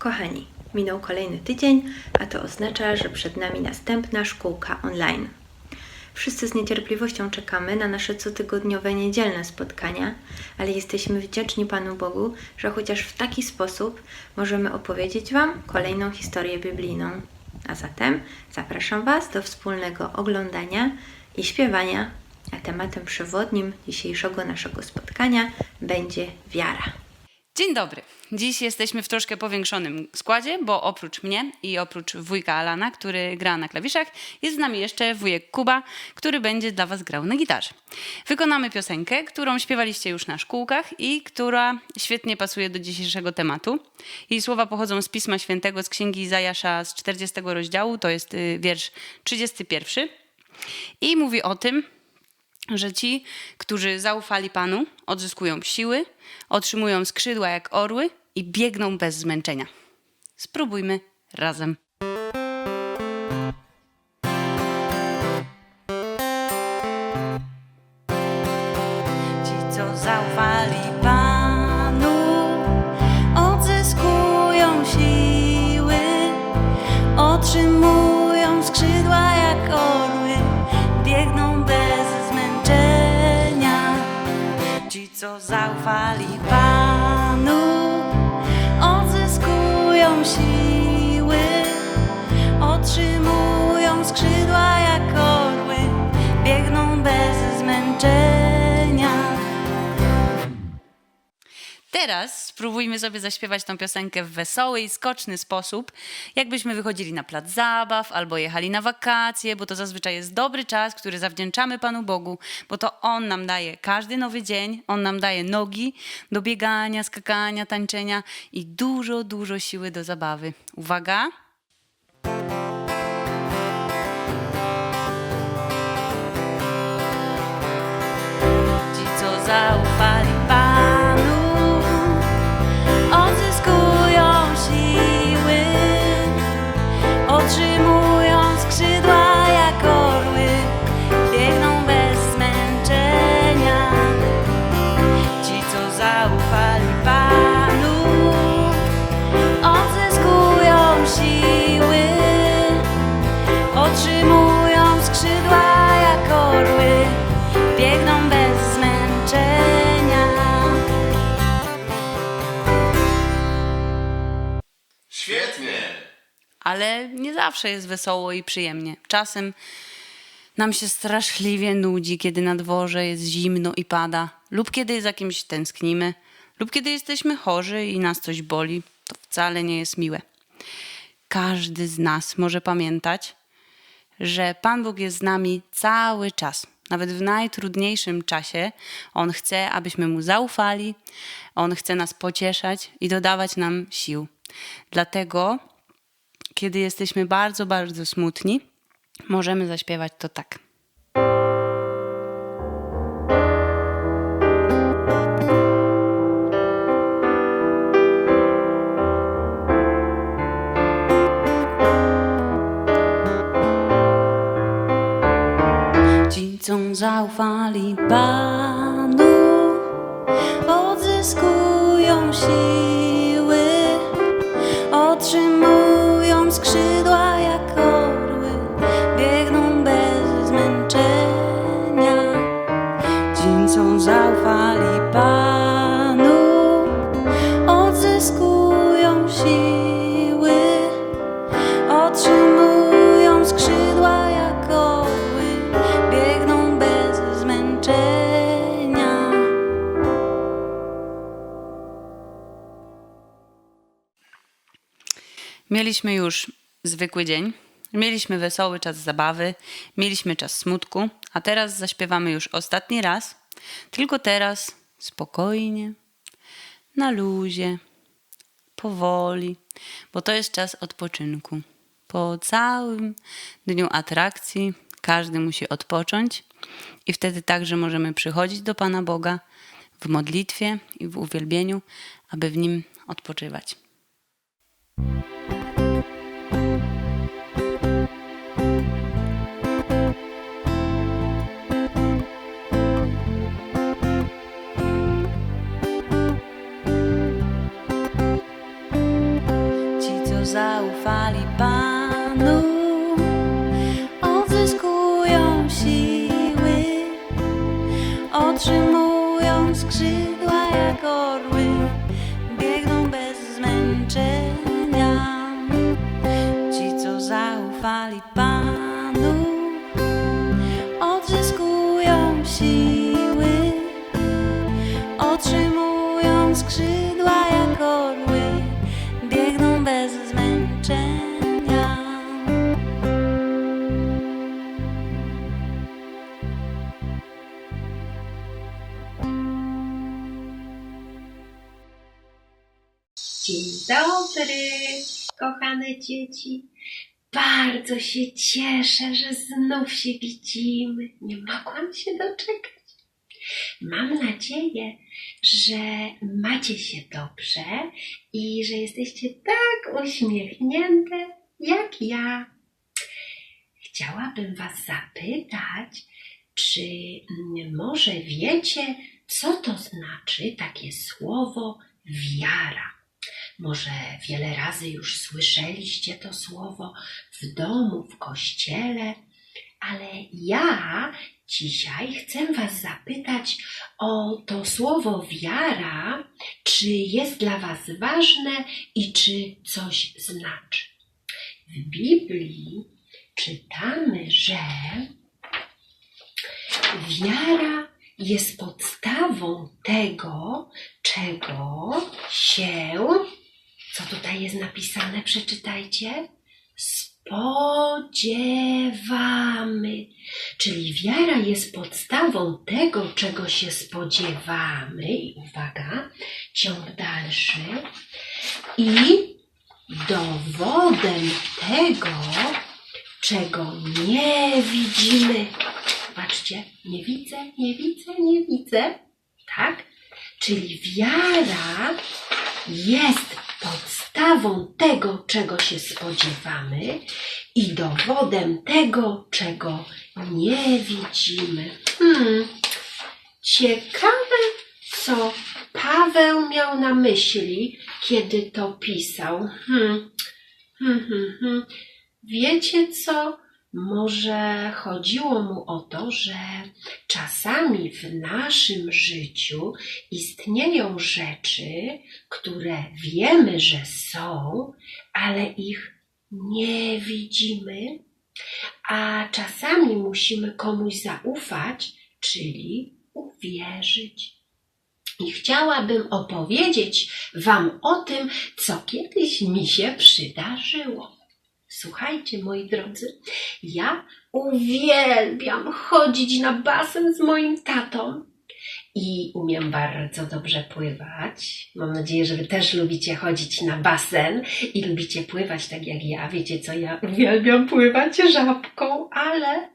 Kochani, minął kolejny tydzień, a to oznacza, że przed nami następna szkółka online. Wszyscy z niecierpliwością czekamy na nasze cotygodniowe niedzielne spotkania, ale jesteśmy wdzięczni Panu Bogu, że chociaż w taki sposób możemy opowiedzieć Wam kolejną historię biblijną. A zatem zapraszam Was do wspólnego oglądania i śpiewania, a tematem przewodnim dzisiejszego naszego spotkania będzie wiara. Dzień dobry. Dziś jesteśmy w troszkę powiększonym składzie, bo oprócz mnie i oprócz wujka Alana, który gra na klawiszach, jest z nami jeszcze wujek Kuba, który będzie dla Was grał na gitarze. Wykonamy piosenkę, którą śpiewaliście już na szkółkach i która świetnie pasuje do dzisiejszego tematu. Jej słowa pochodzą z Pisma Świętego, z Księgi Izajasza z 40 rozdziału, to jest y, wiersz 31. I mówi o tym, że ci, którzy zaufali Panu, odzyskują siły, otrzymują skrzydła jak orły i biegną bez zmęczenia. Spróbujmy razem. Ci, co zaufali Panu, odzyskują siły, otrzymują skrzydła Teraz spróbujmy sobie zaśpiewać tą piosenkę w wesoły i skoczny sposób, jakbyśmy wychodzili na plac zabaw albo jechali na wakacje, bo to zazwyczaj jest dobry czas, który zawdzięczamy Panu Bogu, bo to On nam daje każdy nowy dzień, On nam daje nogi do biegania, skakania, tańczenia i dużo, dużo siły do zabawy. Uwaga! Ci, co zaufali otrzymują skrzydła zawsze jest wesoło i przyjemnie. Czasem nam się straszliwie nudzi, kiedy na dworze jest zimno i pada, lub kiedy za kimś tęsknimy, lub kiedy jesteśmy chorzy i nas coś boli. To wcale nie jest miłe. Każdy z nas może pamiętać, że Pan Bóg jest z nami cały czas. Nawet w najtrudniejszym czasie On chce, abyśmy Mu zaufali, On chce nas pocieszać i dodawać nam sił. Dlatego, kiedy jesteśmy bardzo, bardzo smutni, możemy zaśpiewać to tak. Ci, co zaufali Panu, odzyskują siły, Mieliśmy już zwykły dzień, mieliśmy wesoły czas zabawy, mieliśmy czas smutku, a teraz zaśpiewamy już ostatni raz, tylko teraz spokojnie, na luzie, powoli, bo to jest czas odpoczynku. Po całym dniu atrakcji każdy musi odpocząć. I wtedy także możemy przychodzić do Pana Boga w modlitwie i w uwielbieniu, aby w nim odpoczywać. Co zaufali Panu, Dzień dobry, kochane dzieci. Bardzo się cieszę, że znów się widzimy. Nie mogłam się doczekać. Mam nadzieję, że macie się dobrze i że jesteście tak uśmiechnięte jak ja. Chciałabym Was zapytać, czy może wiecie, co to znaczy takie słowo wiara? Może wiele razy już słyszeliście to słowo w domu, w kościele, ale ja dzisiaj chcę Was zapytać o to słowo wiara, czy jest dla Was ważne i czy coś znaczy. W Biblii czytamy, że wiara jest podstawą tego, czego się co tutaj jest napisane? Przeczytajcie. Spodziewamy. Czyli wiara jest podstawą tego, czego się spodziewamy. I uwaga, ciąg dalszy. I dowodem tego, czego nie widzimy. Patrzcie, nie widzę, nie widzę, nie widzę. Tak? Czyli wiara jest podstawą tego, czego się spodziewamy i dowodem tego, czego nie widzimy. Hmm, ciekawe, co Paweł miał na myśli, kiedy to pisał. Hmm, hmm, hmm, hmm. Wiecie co? Może chodziło mu o to, że czasami w naszym życiu istnieją rzeczy, które wiemy, że są, ale ich nie widzimy, a czasami musimy komuś zaufać, czyli uwierzyć. I chciałabym opowiedzieć Wam o tym, co kiedyś mi się przydarzyło. Słuchajcie, moi drodzy, ja uwielbiam chodzić na basen z moim tatą i umiem bardzo dobrze pływać. Mam nadzieję, że Wy też lubicie chodzić na basen i lubicie pływać tak jak ja. Wiecie co, ja uwielbiam pływać żabką, ale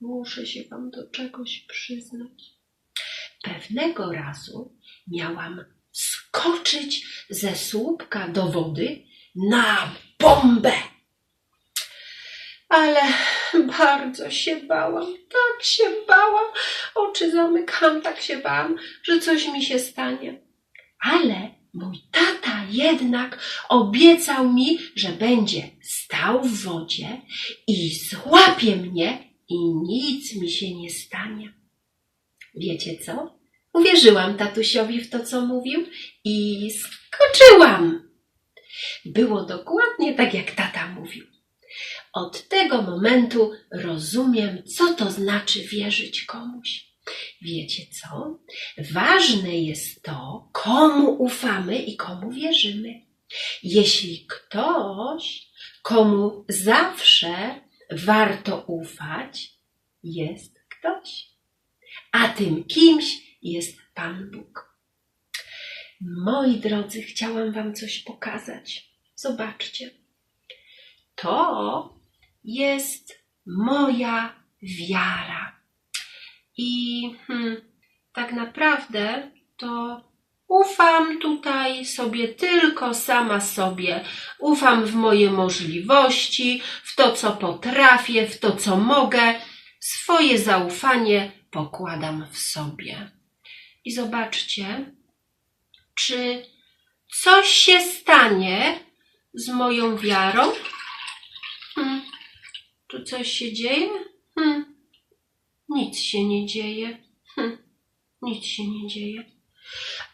muszę się Wam do czegoś przyznać. Pewnego razu miałam skoczyć ze słupka do wody na bombę. Ale bardzo się bałam, tak się bałam, oczy zamykam, tak się bałam, że coś mi się stanie. Ale mój tata jednak obiecał mi, że będzie stał w wodzie i złapie mnie i nic mi się nie stanie. Wiecie co? Uwierzyłam tatusiowi w to, co mówił i skoczyłam. Było dokładnie tak, jak tata mówił. Od tego momentu rozumiem, co to znaczy wierzyć komuś. Wiecie co? Ważne jest to, komu ufamy i komu wierzymy. Jeśli ktoś, komu zawsze warto ufać, jest ktoś, a tym kimś jest Pan Bóg. Moi drodzy, chciałam Wam coś pokazać. Zobaczcie. To jest moja wiara. I hmm, tak naprawdę to ufam tutaj sobie tylko sama sobie. Ufam w moje możliwości, w to, co potrafię, w to, co mogę. Swoje zaufanie pokładam w sobie. I zobaczcie, czy coś się stanie, z moją wiarą? Coś się dzieje? Hmm. Nic się nie dzieje. Hmm. Nic się nie dzieje.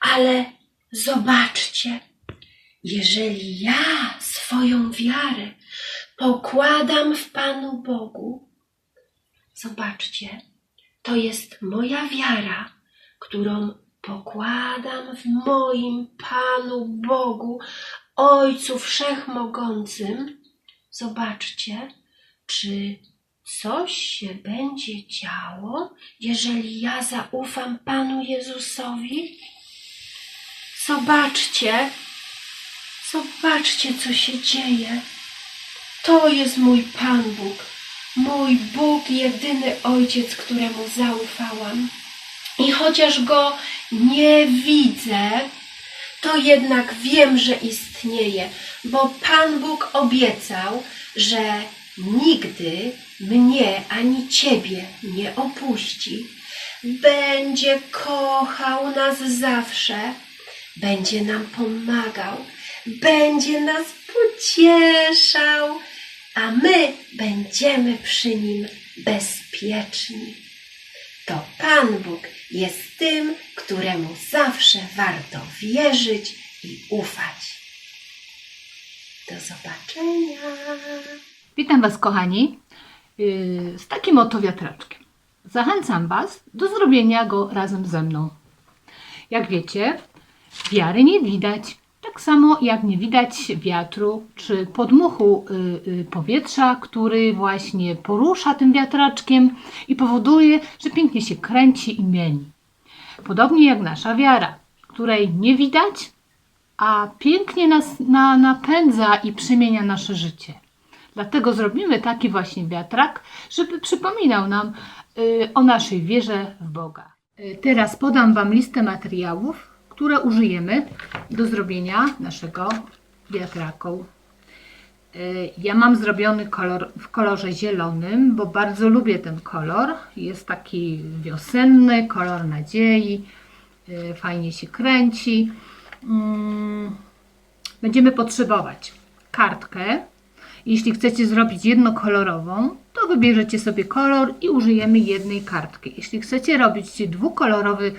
Ale zobaczcie, jeżeli ja swoją wiarę pokładam w Panu Bogu, zobaczcie, to jest moja wiara, którą pokładam w moim Panu Bogu, Ojcu Wszechmogącym. Zobaczcie, czy coś się będzie działo, jeżeli ja zaufam Panu Jezusowi? Zobaczcie, zobaczcie, co się dzieje. To jest mój Pan Bóg, mój Bóg, jedyny Ojciec, któremu zaufałam. I chociaż go nie widzę, to jednak wiem, że istnieje, bo Pan Bóg obiecał, że nigdy mnie ani Ciebie nie opuści. Będzie kochał nas zawsze, będzie nam pomagał, będzie nas pocieszał, a my będziemy przy nim bezpieczni. To Pan Bóg jest tym, któremu zawsze warto wierzyć i ufać. Do zobaczenia. Witam Was, kochani, yy, z takim oto wiatraczkiem. Zachęcam Was do zrobienia go razem ze mną. Jak wiecie, wiary nie widać. Tak samo jak nie widać wiatru czy podmuchu y, y, powietrza, który właśnie porusza tym wiatraczkiem i powoduje, że pięknie się kręci i mieni. Podobnie jak nasza wiara, której nie widać, a pięknie nas na, napędza i przemienia nasze życie. Dlatego zrobimy taki właśnie wiatrak, żeby przypominał nam y, o naszej wierze w Boga. Y, Teraz podam Wam listę materiałów, które użyjemy do zrobienia naszego wiatraku. Y, Ja mam zrobiony kolor w kolorze zielonym, bo bardzo lubię ten kolor. Jest taki wiosenny, kolor nadziei, fajnie się kręci. Mm, Będziemy potrzebować kartkę. Jeśli chcecie zrobić jednokolorową, to wybierzecie sobie kolor i użyjemy jednej kartki. Jeśli chcecie robić dwukolorowy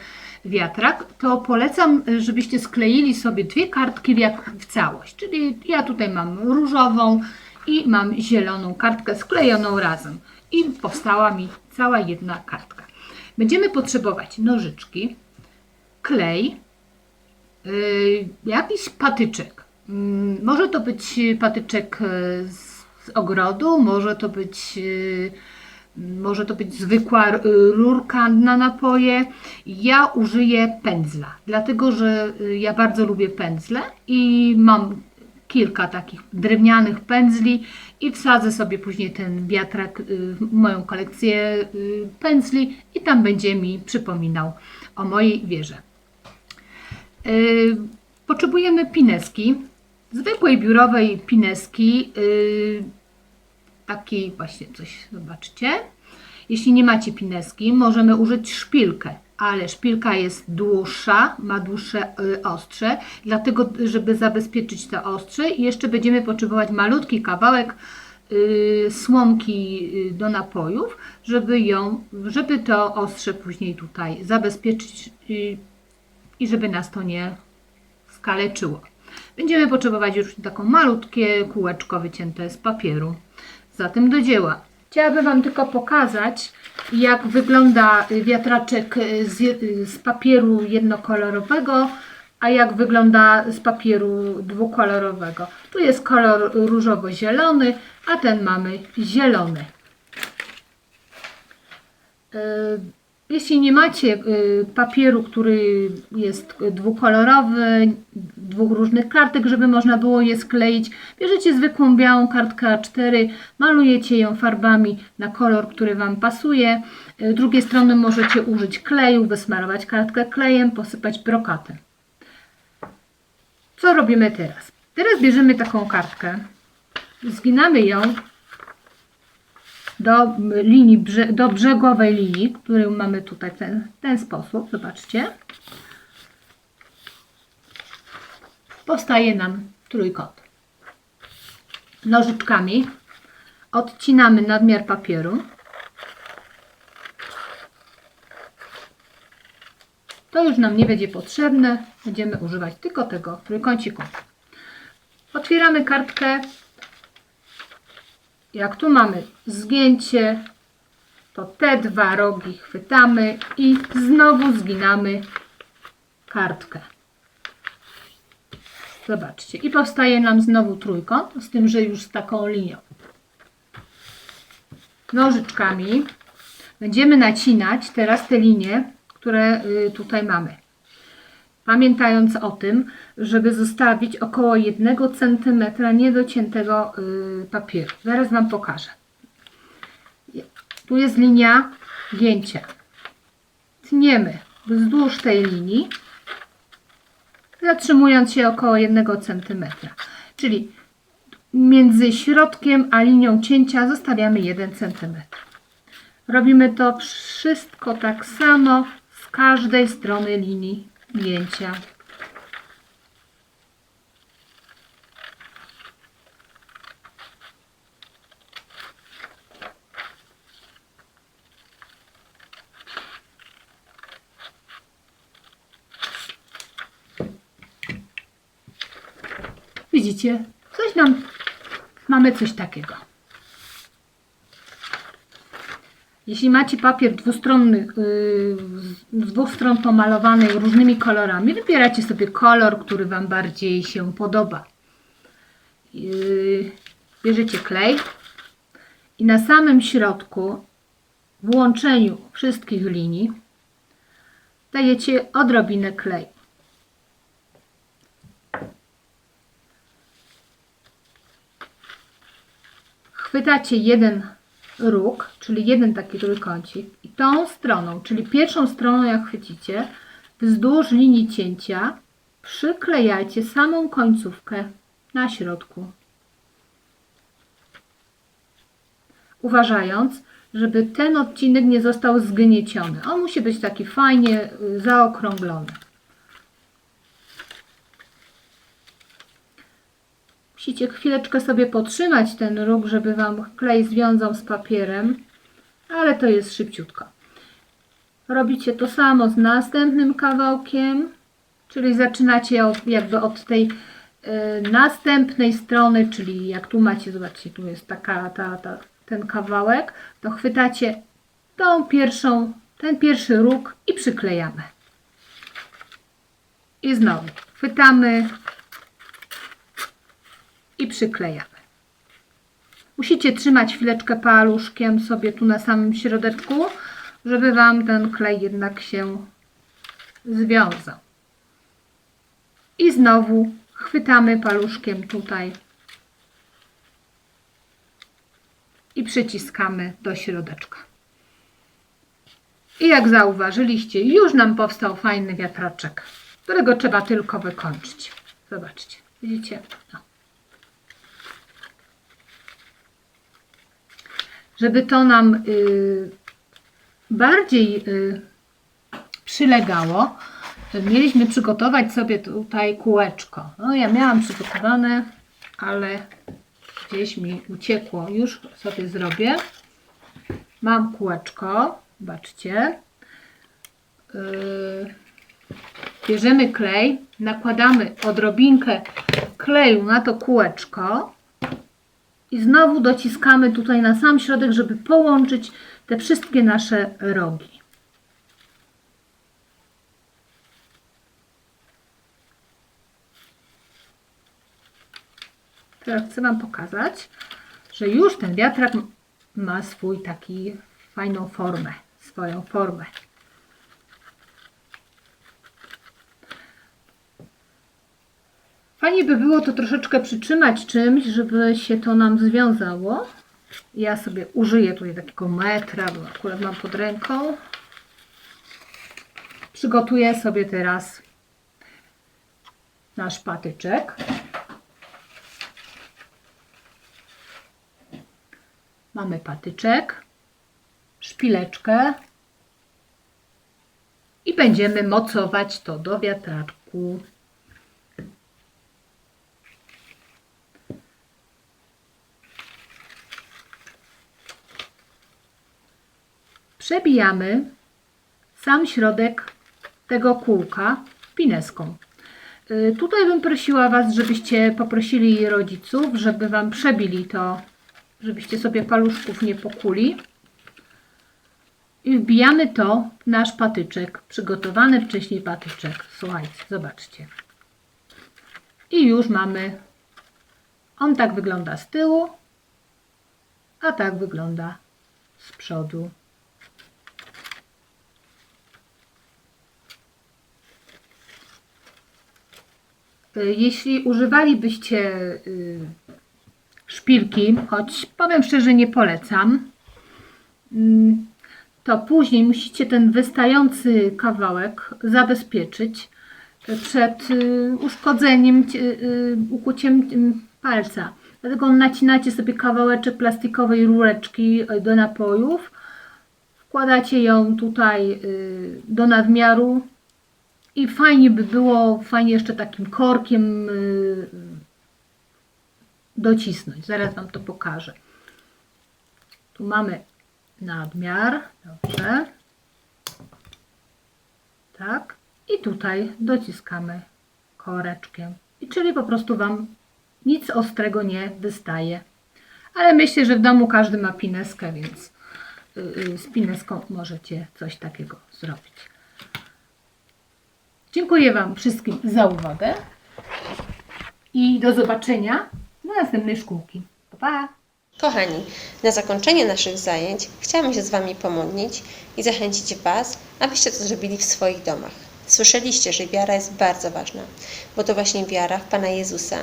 wiatrak, to polecam, żebyście skleili sobie dwie kartki w, całość. Czyli ja tutaj mam różową i mam zieloną kartkę sklejoną razem. I powstała mi cała jedna kartka. Będziemy potrzebować nożyczki, klej, y, jakiś patyczek. Mm, Może to być patyczek y, z, ogrodu, może to być y, może to być zwykła y, rurka na napoje. Ja użyję pędzla, dlatego że ja bardzo lubię pędzle i mam kilka takich drewnianych pędzli i wsadzę sobie później ten wiatrak w moją kolekcję pędzli i tam będzie mi przypominał o mojej wierze. Y, Potrzebujemy pineski, zwykłej biurowej pineski, y, takiej właśnie coś, zobaczcie. Jeśli nie macie pineski, możemy użyć szpilkę, ale szpilka jest dłuższa, ma dłuższe y, ostrze, dlatego żeby zabezpieczyć to ostrze i jeszcze będziemy potrzebować malutki kawałek y, słomki do napojów, żeby ją, żeby to ostrze później tutaj zabezpieczyć i żeby nas to nie skaleczyło. Będziemy potrzebować już taką malutkie kółeczko wycięte z papieru. Zatem do dzieła. Chciałabym Wam tylko pokazać, jak wygląda wiatraczek z, z papieru jednokolorowego, a jak wygląda z papieru dwukolorowego. Tu jest kolor różowo-zielony, a ten mamy zielony. Yy, Jeśli nie macie y, papieru, który jest dwukolorowy, dwóch różnych kartek, żeby można było je skleić, bierzecie zwykłą białą kartkę A4, malujecie ją farbami na kolor, który Wam pasuje. Y, drugiej strony możecie użyć kleju, wysmarować kartkę klejem, posypać brokatem. Co robimy teraz? Teraz bierzemy taką kartkę, zginamy ją do linii, do brzegowej linii, którą mamy tutaj w ten, ten sposób. Zobaczcie. Powstaje nam trójkąt. nożyczkami odcinamy nadmiar papieru. To już nam nie będzie potrzebne. Będziemy używać tylko tego trójkąciku. Otwieramy kartkę. Jak tu mamy zgięcie, to te dwa rogi chwytamy i znowu zginamy kartkę. Zobaczcie. I powstaje nam znowu trójkąt, z tym, że już z taką linią. Nożyczkami będziemy nacinać teraz te linie, które y, tutaj mamy. Pamiętając o tym, żeby zostawić około 1 cm niedociętego y, papieru. Zaraz Wam pokażę. Tu jest linia gięcia. Tniemy wzdłuż tej linii, zatrzymując się około 1 cm. Czyli między środkiem a linią cięcia zostawiamy 1 cm. Robimy to wszystko tak samo z każdej strony linii gięcia. Widzicie, coś nam, mamy coś takiego. Jeśli macie papier dwustronny, yy, z dwóch stron pomalowany różnymi kolorami, wybieracie sobie kolor, który Wam bardziej się podoba. Yy, bierzecie klej i na samym środku, w łączeniu wszystkich linii, dajecie odrobinę kleju. chwytacie jeden róg, czyli jeden taki trójkącik i tą stroną, czyli pierwszą stroną jak chwycicie, wzdłuż linii cięcia przyklejacie samą końcówkę na środku. Uważając, żeby ten odcinek nie został zgnieciony. On musi być taki fajnie y, zaokrąglony. Musicie chwileczkę sobie potrzymać ten róg, żeby Wam klej związał z papierem, ale to jest szybciutko. Robicie to samo z następnym kawałkiem, czyli zaczynacie od, jakby od tej e, następnej strony, czyli jak tu macie, zobaczcie, tu jest taka, ta, ta, ten kawałek, to chwytacie tą pierwszą, ten pierwszy róg i przyklejamy. I znowu chwytamy i przyklejamy. Musicie trzymać chwileczkę paluszkiem sobie tu na samym środeczku, żeby Wam ten klej jednak się związał. I znowu chwytamy paluszkiem tutaj i przyciskamy do środeczka. I jak zauważyliście, już nam powstał fajny wiatraczek, którego trzeba tylko wykończyć. Zobaczcie, widzicie? No. Żeby to nam y, bardziej y, przylegało, mieliśmy przygotować sobie tutaj kółeczko. No ja miałam przygotowane, ale gdzieś mi uciekło. Już sobie zrobię. Mam kółeczko, zobaczcie. Y, bierzemy klej, nakładamy odrobinkę kleju na to kółeczko i znowu dociskamy tutaj na sam środek, żeby połączyć te wszystkie nasze rogi. Teraz chcę Wam pokazać, że już ten wiatrak ma swój taki fajną formę, swoją formę. Fajnie by było to troszeczkę przytrzymać czymś, żeby się to nam związało. Ja sobie użyję tutaj takiego metra, bo akurat mam pod ręką. Przygotuję sobie teraz nasz patyczek. Mamy patyczek, szpileczkę i będziemy mocować to do wiatraczku. Przebijamy sam środek tego kółka pineską. Y, Tutaj bym prosiła Was, żebyście poprosili rodziców, żeby Wam przebili to, żebyście sobie paluszków nie pokuli. I wbijamy to w nasz patyczek, przygotowany wcześniej patyczek. Słuchajcie, zobaczcie. I już mamy. On tak wygląda z tyłu, a tak wygląda z przodu. Jeśli używalibyście y, szpilki, choć powiem szczerze, nie polecam, mm, to później musicie ten wystający kawałek zabezpieczyć y, przed y, uszkodzeniem, y, ukuciem y, palca. Dlatego nacinacie sobie kawałeczek plastikowej rureczki y, do napojów, wkładacie ją tutaj do nadmiaru i fajnie by było, fajnie jeszcze takim korkiem y, docisnąć. Zaraz Wam to pokażę. Tu mamy nadmiar, dobrze. Tak. I tutaj dociskamy koreczkiem. I czyli po prostu Wam nic ostrego nie wystaje. Ale myślę, że w domu każdy ma pineskę, więc y, y, z pineską możecie coś takiego zrobić. Dziękuję Wam wszystkim za uwagę i do zobaczenia na następnej szkółki. Pa, pa! Kochani, na zakończenie naszych zajęć chciałam się z Wami pomodlić i zachęcić Was, abyście to zrobili w swoich domach. Słyszeliście, że wiara jest bardzo ważna, bo to właśnie wiara w Pana Jezusa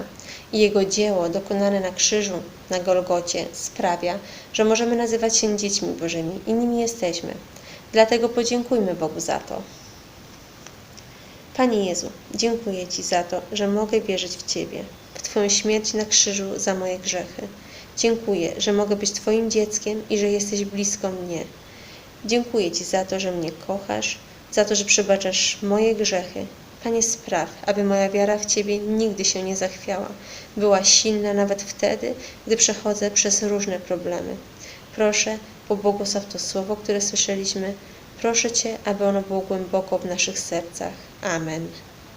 i Jego dzieło dokonane na krzyżu, na Golgocie sprawia, że możemy nazywać się dziećmi Bożymi i nimi jesteśmy. Dlatego podziękujmy Bogu za to. Panie Jezu, dziękuję Ci za to, że mogę wierzyć w Ciebie, w Twoją śmierć na krzyżu za moje grzechy. Dziękuję, że mogę być Twoim dzieckiem i że jesteś blisko mnie. Dziękuję Ci za to, że mnie kochasz, za to, że przebaczasz moje grzechy. Panie, spraw, aby moja wiara w Ciebie nigdy się nie zachwiała. Była silna nawet wtedy, gdy przechodzę przez różne problemy. Proszę, pobłogosław to słowo, które słyszeliśmy. Proszę Cię, aby ono było głęboko w naszych sercach. Amen.